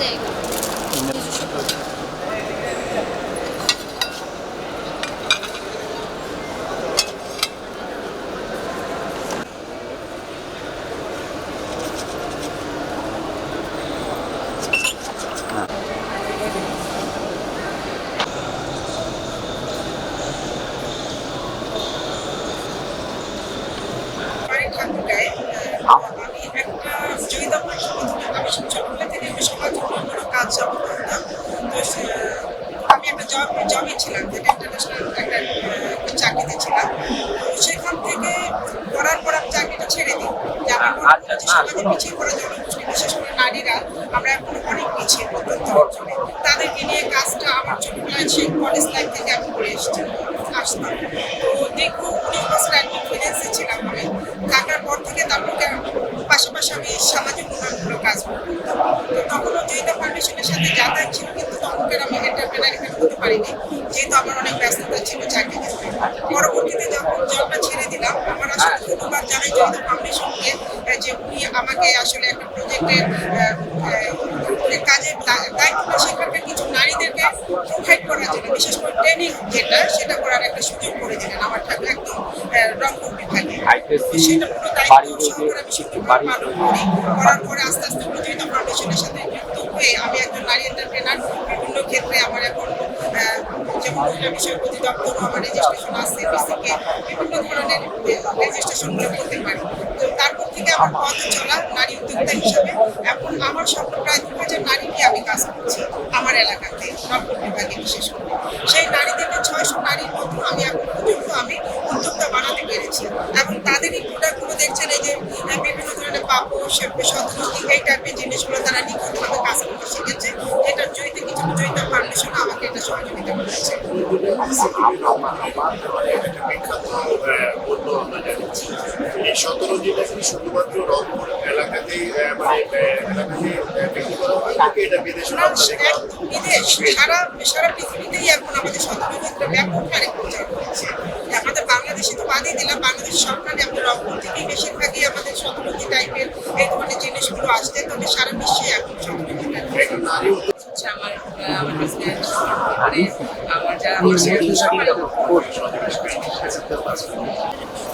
欢迎他过来。好。ঠাকুরগাঁয়ে আমি ছোটবেলা থেকে আমি সমাজমূলক কোনো কাজ জব করতাম তো আমি একটা জব জবে ছিলাম যেটা ইন্টারন্যাশনাল একটা চাকরিতে ছিলাম। সেখান থেকে করার পর আমি চাকরিটা ছেড়ে দিই। যে সমাজে পিছিয়ে পড়া জনগোষ্ঠী বিশেষ করে নারীরা আমরা এখন অনেক পিছিয়ে প্রত্যন্ত অঞ্চলে তাদেরকে নিয়ে কাজটা আমার ছোটবেলায় সেই কলেজ লাইফ থেকে আমি করে এসেছি আসতাম। তো দীর্ঘ উনিশ বছর একদম ফিনান্সে ছিলাম আমি। থাকার পর থেকে তারপরে পাশাপাশি আমি সামাজিক উন্নয়নমূলক কাজ করতাম তো তখনও জয়িতা ফাউন্ডেশনের সাথে যাতায়াত ছিল কিন্তু তখনকার আমি এন্টারপ্রেনার এখানে হতে পারিনি। যেহেতু আমার অনেক ব্যস্ততা ছিল চাকরি পরবর্তীতে যখন জবটা ছেড়ে দিলাম আমার আসলে ধন্যবাদ জানাই জয়িতা ফাউন্ডেশনকে যে উনি আমাকে আসলে একটা প্রজেক্টের কাজের দায়িত্ব সেখানকার কিছু নারীদেরকে। প্রোভাইড করার জন্য বিশেষ করে ট্রেনিং যেটা সেটা করার একটা সুযোগ করে দিলেন আমার ঠাকুর একদম রংপুর বিভাগে সেটা পুরো দায়িত্ব সহকারে আমি সুন্দরভাবে পালন করি করার পরে আস্তে আস্তে প্রজয়িতা ফাউন্ডেশনের সাথে যুক্ত হয়ে আমি একজন নারী এন্টারপ্রেনার বিভিন্ন ক্ষেত্রে আমার এখন আহ, যেমন মহিলা বিষয় অধিদপ্তর আমার রেজিস্ট্রেশন আছে বিসিকে বিভিন্ন ধরনের রেজিস্ট্রেশনগুলো করতে পারি। তো তারপর থেকে আমার পথ চলা নারী উদ্যোক্তা হিসাবে এখন আমার স্বপ্ন প্রায় দু হাজার নারী কাজ করছি আমার এলাকাতে রংপুর বিভাগে বিশেষ করে। সেই নারীদেরকে ছয়শো নারীর মতো আমি এখন পর্যন্ত আমি উদ্যোক্তা বানাতে পেরেছি। এবং তাদেরই প্রোডাক্টগুলো দেখছেন, এই যে বিভিন্ন ধরনের পাপড় শতরূপী এই টাইপের জিনিসগুলো তারা নিখুঁতভাবে কাজ করতে শিখেছে। যেটা জয়িতে কিছু জয়িতা ফাউন্ডেশন আমাকে এটা সহযোগিতা করেছে। জানি। এই সতেরো জেলা শুধুমাত্র রংপুর মানে হয় এটা বিদেশে বিদেশ সারা সারা পৃথিবীতেই এখন আমাদের সতর্কতা ব্যাপক হারে প্রচার হচ্ছে আমাদের বাংলাদেশে তো বাদই দিলাম বাংলাদেশ সরকারে আমাদের রংপুর থেকেই বেশিরভাগই আমাদের সতর্কতা টাইপের এই ধরনের জিনিসগুলো আসছে তবে সারা বিশ্বে এখন হচ্ছে আমার আমার হাজব্যান্ড মানে আমার যারা আমার সবাই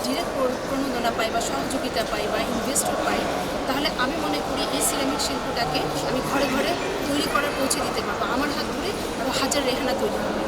ডিরেক্ট প্রণোদনা পাই বা সহযোগিতা পাই বা ইনভেস্টর পাই, তাহলে আমি মনে করি এই সিরামিক শিল্পটাকে আমি ঘরে ঘরে তৈরি করার পৌঁছে দিতে পারব। আমার হাত ধরে আরও হাজার রেহানা তৈরি হবে।